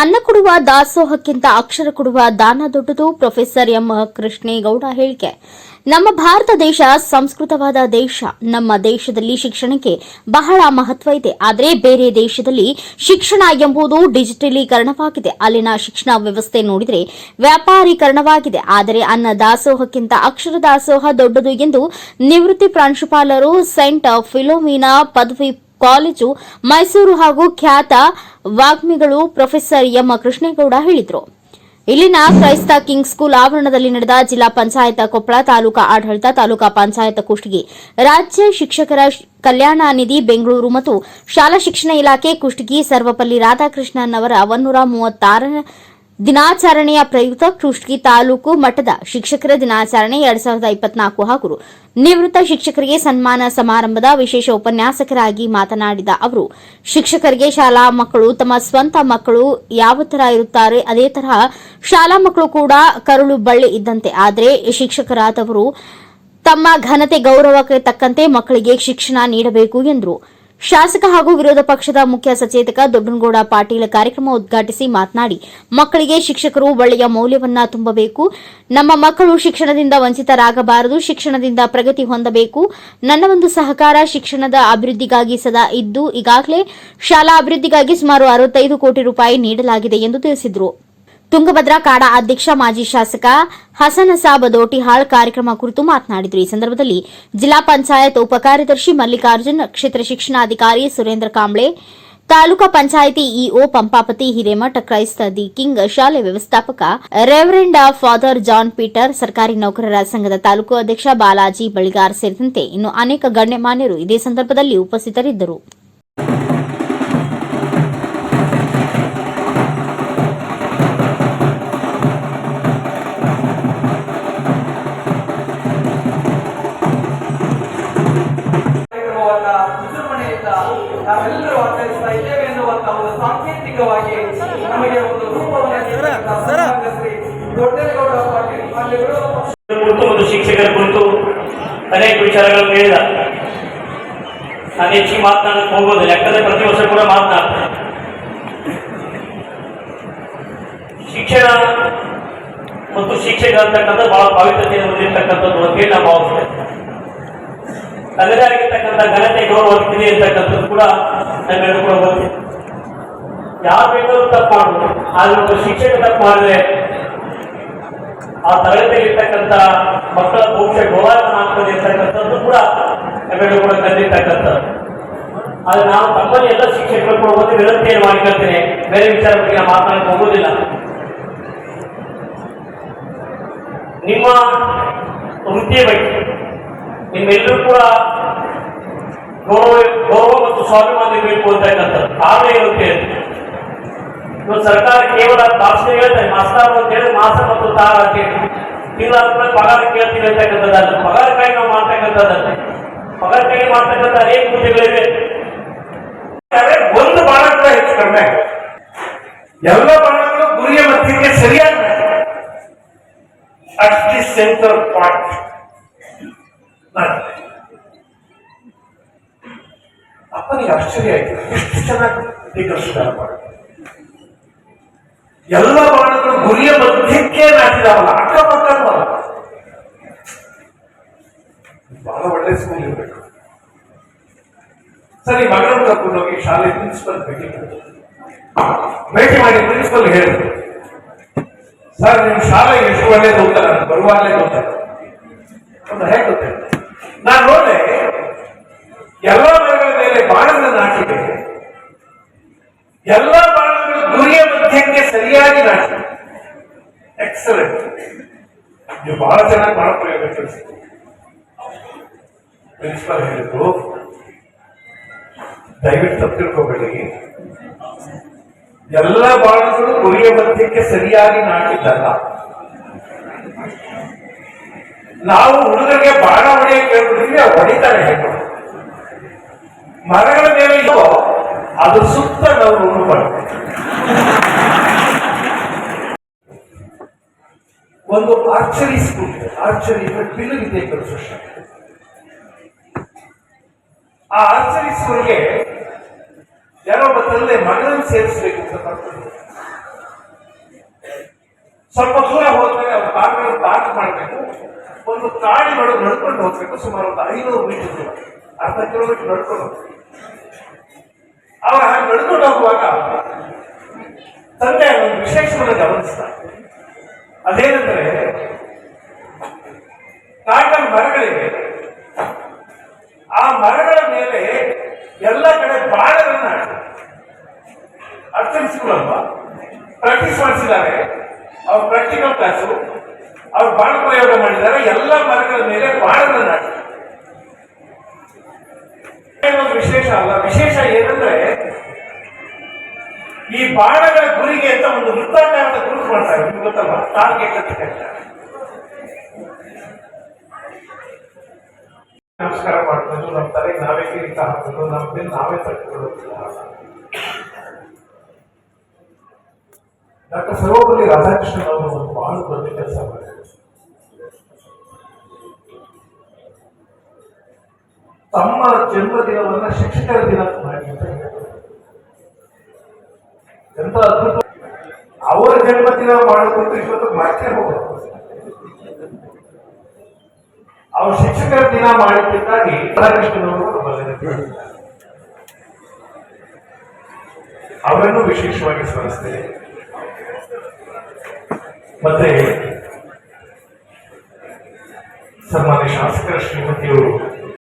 ಅನ್ನ ಕೊಡುವ ದಾಸೋಹಕ್ಕಿಂತ ಅಕ್ಷರ ಕೊಡುವ ದಾನ ದೊಡ್ಡದು ಪ್ರೊಫೆಸರ್ ಎಂ ಕೃಷ್ಣೇಗೌಡ ಹೇಳಿಕೆ. ನಮ್ಮ ಭಾರತ ದೇಶ ಸಂಸ್ಕೃತವಾದ ದೇಶ. ನಮ್ಮ ದೇಶದಲ್ಲಿ ಶಿಕ್ಷಣಕ್ಕೆ ಬಹಳ ಮಹತ್ವ ಇದೆ. ಆದರೆ ಬೇರೆ ದೇಶದಲ್ಲಿ ಶಿಕ್ಷಣ ಎಂಬುದು ಡಿಜಿಟಲೀಕರಣವಾಗಿದೆ. ಅಲ್ಲಿನ ಶಿಕ್ಷಣ ವ್ಯವಸ್ಥೆ ನೋಡಿದರೆ ವ್ಯಾಪಾರೀಕರಣವಾಗಿದೆ. ಆದರೆ ಅನ್ನ ದಾಸೋಹಕ್ಕಿಂತ ಅಕ್ಷರ ದಾಸೋಹ ದೊಡ್ಡದು ಎಂದು ನಿವೃತ್ತಿ ಪ್ರಾಂಶುಪಾಲರು ಸೆಂಟ್ ಫಿಲೋಮಿನಾ ಪದವಿ ಕಾಲೇಜು, ಮೈಸೂರು ಹಾಗೂ ಖ್ಯಾತ ವಾಗ್ಮಿಗಳು ಪ್ರೊಫೆಸರ್ ಎಂ. ಕೃಷ್ಣೇಗೌಡ ಹೇಳಿದರು. ಇಲ್ಲಿನ ಕ್ರೈಸ್ತ ಕಿಂಗ್ ಸ್ಕೂಲ್ ಆವರಣದಲ್ಲಿ ನಡೆದ ಜಿಲ್ಲಾ ಪಂಚಾಯತ್ ಕೊಪ್ಪಳ ತಾಲೂಕಾ ಆಡಳಿತ ತಾಲೂಕಾ ಪಂಚಾಯತ್ ಕುಷ್ಟಗಿ, ರಾಜ್ಯ ಶಿಕ್ಷಕರ ಕಲ್ಯಾಣ ನಿಧಿ ಬೆಂಗಳೂರು ಮತ್ತು ಶಾಲಾ ಶಿಕ್ಷಣ ಇಲಾಖೆ ಕುಷ್ಟಗಿ ಸರ್ವಪಲ್ಲಿ ರಾಧಾಕೃಷ್ಣನ್ ಅವರ ಒನ್ನೂರ ಮೂವತ್ತಾರನೇ ದಿನಾಚರಣೆಯ ಪ್ರಯುಕ್ತ ಕೃಷ್ಣಿ ತಾಲೂಕು ಮಟ್ಟದ ಶಿಕ್ಷಕರ ದಿನಾಚರಣೆ ಎರಡ್ ಸಾವಿರದ ಇಪ್ಪತ್ನಾಲ್ಕು ಹಾಗೂ ನಿವೃತ್ತ ಶಿಕ್ಷಕರಿಗೆ ಸನ್ಮಾನ ಸಮಾರಂಭದ ವಿಶೇಷ ಉಪನ್ಯಾಸಕರಾಗಿ ಮಾತನಾಡಿದ ಅವರು, ಶಿಕ್ಷಕರಿಗೆ ಶಾಲಾ ಮಕ್ಕಳು ತಮ್ಮ ಸ್ವಂತ ಮಕ್ಕಳು ಯಾವ ತರ ಇರುತ್ತಾರೆ, ಅದೇ ತರಹ ಶಾಲಾ ಮಕ್ಕಳು ಕೂಡ ಕರುಳು ಬಳ್ಳಿ ಇದ್ದಂತೆ. ಆದರೆ ಶಿಕ್ಷಕರಾದವರು ತಮ್ಮ ಘನತೆ ಗೌರವಕ್ಕೆ ತಕ್ಕಂತೆ ಮಕ್ಕಳಿಗೆ ಶಿಕ್ಷಣ ನೀಡಬೇಕು ಎಂದರು. ಶಾಸಕ ಹಾಗೂ ವಿರೋಧ ಪಕ್ಷದ ಮುಖ್ಯ ಸಚೇತಕ ದೊಡ್ಡನಗೌಡ ಪಾಟೀಲ್ ಕಾರ್ಯಕ್ರಮ ಉದ್ಘಾಟಿಸಿ ಮಾತನಾಡಿ, ಮಕ್ಕಳಿಗೆ ಶಿಕ್ಷಕರು ಒಳ್ಳೆಯ ಮೌಲ್ಯವನ್ನ ತುಂಬಬೇಕು. ನಮ್ಮ ಮಕ್ಕಳು ಶಿಕ್ಷಣದಿಂದ ವಂಚಿತರಾಗಬಾರದು, ಶಿಕ್ಷಣದಿಂದ ಪ್ರಗತಿ ಹೊಂದಬೇಕು. ನನ್ನ ಒಂದು ಸಹಕಾರ ಶಿಕ್ಷಣದ ಅಭಿವೃದ್ಧಿಗಾಗಿ ಸದಾ ಇದ್ದು, ಈಗಾಗಲೇ ಶಾಲಾ ಅಭಿವೃದ್ಧಿಗಾಗಿ ಸುಮಾರು ಅರವತ್ತೈದು ಕೋಟಿ ರೂಪಾಯಿ ನೀಡಲಾಗಿದೆ ಎಂದು ತಿಳಿಸಿದರು. ತುಂಗಭದ್ರಾ ಕಾಡಾ ಅಧ್ಯಕ್ಷ ಮಾಜಿ ಶಾಸಕ ಹಸನ ಸಾಬ್ ದೋಟಿಹಾಳ್ ಕಾರ್ಯಕ್ರಮ ಕುರಿತು ಮಾತನಾಡಿದರು. ಈ ಸಂದರ್ಭದಲ್ಲಿ ಜಿಲ್ಲಾ ಪಂಚಾಯತ್ ಉಪಕಾರ್ಯದರ್ಶಿ ಮಲ್ಲಿಕಾರ್ಜುನ್, ಕ್ಷೇತ್ರ ಶಿಕ್ಷಣಾಧಿಕಾರಿ Surendra Kamble, taluka panchayat EO Pampapati Hiremath Christ the King ಶಾಲೆ ವ್ಯವಸ್ಥಾಪಕ ರೆವರೆಂಡ್ ಫಾದರ್ ಜಾನ್ ಪೀಟರ್, ಸರ್ಕಾರಿ ನೌಕರರ ಸಂಘದ ತಾಲೂಕು ಅಧ್ಯಕ್ಷ ಬಾಲಾಜಿ ಬಳಿಗಾರ್ ಸೇರಿದಂತೆ ಇನ್ನು ಅನೇಕ ಗಣ್ಯಮಾನ್ಯರು ಇದೇ ಸಂದರ್ಭದಲ್ಲಿ ಉಪಸ್ಥಿತರಿದ್ದರು. ಸಾಂಕೇತಿಕವಾಗಿ ನಮಗೆ ಒಂದು ಕುರಿತು ಮತ್ತು ಶಿಕ್ಷಕರ ಕುರಿತು ಅನೇಕ ವಿಚಾರಗಳನ್ನು ಹೇಳಿದ ನಾನು ಹೆಚ್ಚಿಗೆ ಮಾತನಾಡಕ್ಕೆ ಹೋಗೋದಿಲ್ಲ. ಯಾಕಂದ್ರೆ ಪ್ರತಿ ವರ್ಷ ಕೂಡ ಮಾತನಾಡ್ತೇನೆ ಶಿಕ್ಷಣ ಮತ್ತು ಶಿಕ್ಷಕ ಅಂತಕ್ಕಂಥ ಬಹಳ ಪವಿತ್ರತೆಯನ್ನು ಹೊಂದಿರತಕ್ಕಂಥದ್ದು ಅಂತ ಹೇಳಿ ನಾವು ಭಾವಿಸ್ತೇವೆ ತನ್ನದೇ ಆಗಿರ್ತಕ್ಕಂಥ ಘನತೆ ಗೌರವ ಇದೆ ಅಂತಕ್ಕಂಥದ್ದು ಕೂಡ ನಮ್ಮೆಲ್ಲರೂ ಕೂಡ ಗೊತ್ತಿದೆ. ಯಾರು ಬೇಕಾದ್ರೂ ತಪ್ಪು ಮಾಡಬಹುದು ಆದ್ರೆ ಒಬ್ಬ ಶಿಕ್ಷಕ ತಪ್ಪು ಮಾಡಿದ್ರೆ ಆ ತರಗತಿಯಲ್ಲಿರ್ತಕ್ಕಂಥ ಮಕ್ಕಳ ಭವಿಷ್ಯ ಗೋಳಾಟ ಆಗ್ತದೆ ಇರ್ತಕ್ಕಂಥದ್ದು ಕೂಡ ನಮ್ಮೆಲ್ಲರೂ ಕೂಡ ಕಂಡಿರ್ತಕ್ಕಂಥದ್ದು ಆದ್ರೆ ನಾವು ತಮ್ಮಲ್ಲಿ ಎಲ್ಲ ಶಿಕ್ಷಕರು ಕೂಡ ಒಂದು ವಿನಂತಿಯನ್ನು ಮಾಡಿಕೊಳ್ತೇನೆ. ಬೇರೆ ವಿಚಾರ ಬಗ್ಗೆ ಮಾತನಾಡಕ್ಕೆ ಹೋಗೋದಿಲ್ಲ ನಿಮ್ಮ ವೃತ್ತಿಯ ಬಗ್ಗೆ ನಿಮ್ಮೆಲ್ಲರೂ ಕೂಡ ಗೌರವ ಗೌರವ ಮತ್ತು ಸ್ವಾಭಿಮಾನ ಇರಬೇಕು ಅಂತಕ್ಕಂಥದ್ದು. ಅಂತ ಹೇಳಿ ಇವತ್ತು ಸರ್ಕಾರ ಕೇವಲ ಭಾಷೆ ಹೇಳ್ತಾರೆ ಮಾಸ್ತಾರ್ ಅಂತ ಹೇಳಿ ಮಾಸ ಮತ್ತು ತಾರ ಅಂತ ಹೇಳಿ ತಿಂಗಳ ಪಗಾರ ಕೇಳ್ತೀವಿ ಅಂತಕ್ಕಂಥದ್ದಲ್ಲ ಪಗಾರಕ್ಕಾಗಿ ನಾವು ಮಾಡ್ತಕ್ಕಂಥದ್ದಲ್ಲ ಪಗಾರಕ್ಕಾಗಿ ಮಾಡ್ತಕ್ಕಂಥ ಅನೇಕ ಪೂಜೆಗಳಿವೆ ಒಂದು ಬಾಣ ಕೂಡ ಹೆಚ್ಚು ಕಡಿಮೆ ಎಲ್ಲ ಬಾಣಗಳು ಗುರಿಯ ಮಧ್ಯಕ್ಕೆ ಸರಿಯಾಗಿ ಅಟ್ ದಿ ಸೆಂಟರ್ ಪಾಯಿಂಟ್ ಅಪ್ಪನಿಗೆ ಆಶ್ಚರ್ಯ ಆಯ್ತು. ಎಷ್ಟು ಚೆನ್ನಾಗಿ ಮಾಡಿ ಎಲ್ಲ ಬಾಣಗಳು ಗುರಿಯ ಮಧ್ಯಕ್ಕೆ ನಾಟಿದಾವಲ್ಲ ಅಕ್ಕಪಕ್ಕ ಬಹಳ ಒಳ್ಳೆ ಸ್ಕೂಲ್ ಇರಬೇಕು. ಸರಿ ಮಗಳನ್ನು ಕರ್ಕೊಂಡು ಹೋಗಿ ಶಾಲೆ ಪ್ರಿನ್ಸಿಪಲ್ ಭೇಟಿ ಮಾಡಿದ್ರು. ಭೇಟಿ ಮಾಡಿ ಪ್ರಿನ್ಸಿಪಲ್ ಹೇಳಿದ್ರು. ಸರ್, ನಿಮ್ಮ ಶಾಲೆ ಎಷ್ಟು ಒಳ್ಳೇದು ಅಂತ ನಾನು ಬರುವಾಗಲೇ ಗೊತ್ತಾಗ ಒಂದು ಹೇಗೆ ಗೊತ್ತಾಯ್ತು ನಾನು ನೋಡಿದೆ, ಎಲ್ಲ ಮರಗಳ ಮೇಲೆ ಬಾಣನ ನಾಟಿದೆ ಎಲ್ಲ ಸರಿಯಾಗಿ ನಾಟಕ ಎಕ್ಸಲೆಂಟ್ ನೀವು ಬಹಳ ಚೆನ್ನಾಗಿ ಬಹಳ ಪ್ರಯೋಗ ತಿಳಿಸಿದ್ರು. ಪ್ರಿನ್ಸಿಪಾಲ್ ಹೇಳಿದ್ರು, ದಯವಿಟ್ಟು ತಪ್ಪು ತಿಳ್ಕೋಬೇಡಿ. ಎಲ್ಲ ಬಾಣಗಳು ಗುರಿಯ ಮಧ್ಯಕ್ಕೆ ಸರಿಯಾಗಿ ನಾಟಿದ್ದಲ್ಲ. ನಾವು ಹುಡುಗರಿಗೆ ಬಾಣ ಹೊಡೆಯಕ್ಕೆ ಹೇಳ್ಬಿಡ್ತೀವಿ ಹೊಡಿತಾನೆ ಹೇಗೆ ಮರಗಳ ಮೇಲೆ ಅದು ಸುತ್ತ ನಾವು ಉಂಟು ಮಾಡ್ತೇವೆ ಒಂದು ಆರ್ಚರಿ ಸ್ಕೂಲ್ ಇದೆ. ಆರ್ಚರಿ ಬಿಲ್ಲು ವಿದ್ಯೆ ಕಲಿಸೋ ಶಾಲೆ ಆ ಆರ್ಚರಿ ಸ್ಕೂಲ್ಗೆ ಯಾರೋ ಒಬ್ಬ ತಂದೆ ಮಗನನ್ನು ಸೇರಿಸಬೇಕು ಅಂತ ಸ್ವಲ್ಪ ದೂರ ಹೋದ್ಮೇಲೆ ಅವ್ರ ಕಾರುಗಳು ಪಾರ್ಕ್ ಮಾಡಬೇಕು. ಒಂದು ಕಾಡಿ ಮಾಡಿ ನಡ್ಕೊಂಡು ಹೋಗ್ಬೇಕು, ಸುಮಾರು ಒಂದು ಐನೂರು ಮೀಟರ್ ದೂರ. ಅರ್ಧ ಕಿಲೋಮೀಟರ್ ನಡ್ಕೊಂಡು ಹೋಗ್ಬೇಕು. ಹಾಗೆ ನಡ್ಕೊಂಡು ಹೋಗುವಾಗ ತಂದೆ ಒಂದು ವಿಶೇಷವಾಗಿ ಗಮನಿಸ್ತಾರೆ ಅದೇನೆಂದ್ರೆ ಕಾಂಡ ಮರಗಳಿವೆ. ಆ ಮರಗಳ ಮೇಲೆ ಎಲ್ಲ ಕಡೆ ಬಾಣಗಳನ್ನ ಅರ್ಥೈಸಿಕೊಳ್ಳಲ್ವ ಪ್ರಾಕ್ಟೀಸ್ ಮಾಡಿಸಿದ್ದಾರೆ. ಅವ್ರ ಪ್ರಾಕ್ಟಿಕಲ್ ಕ್ಲಾಸು. ಅವ್ರು ಬಾಣ ಪ್ರಯೋಗ ಮಾಡಿದ್ದಾರೆ. ಎಲ್ಲ ಮರಗಳ ಮೇಲೆ ಬಾಣಗಳನ್ನ ವಿಶೇಷ ಅಲ್ಲ. ವಿಶೇಷ ಏನಂದ್ರೆ ಈ ಬಾಣಗಳ ಗುರಿಗೆ ಅಂತ ಒಂದು ವೃತ್ತಾಕಾರದ ಗುರುತು ಮಾಡ್ತಾರೆ ನಿಮ್ಗೆ ಗೊತ್ತಲ್ಲ ಟಾರ್ಗೆಟ್ ಅಂತ ಹೇಳ್ತಾರೆ. ನಮಸ್ಕಾರ ಮಾಡ್ಕೊಂಡು ನಮ್ಮ ತಲೆಗೆ ನಾವೇ ಕಿರೀಟ ಹಾಕೋದು, ನಮ್ಮ ನಾವೇ ತಟ್ಕೊಳ್ಳೋದಿಲ್ಲ ಡಾಕ್ಟರ್ ಸರ್ವಪಲ್ಲಿ ರಾಧಾಕೃಷ್ಣನ್ ಅವರು ಒಂದು ಬಾಳು ದೊಡ್ಡ ಕೆಲಸ ಮಾಡಿದ್ದಾರೆ ತಮ್ಮ ಜನ್ಮದಿನವನ್ನ ಶಿಕ್ಷಕರ ದಿನ ಎಂತ ಅದ್ಭುತ? ಅವರ ಜನ್ಮದಿನ ಮಾಡೋದಂತ ಇವತ್ತು ಮಾಡ್ತೇ ಹೋಗ್ಬೇಕು ಅವ್ರ ಶಿಕ್ಷಕರ ದಿನ ಮಾಡಿದ್ದಕ್ಕಾಗಿ ರಾಧಾಕೃಷ್ಣನವರು ಅವರನ್ನು ವಿಶೇಷವಾಗಿ ಸ್ಮರಿಸ್ತೇನೆ. ಮತ್ತೆ ಸನ್ಮಾನ್ಯ ಶಾಸಕರ ಶ್ರೀಮತಿಯವರು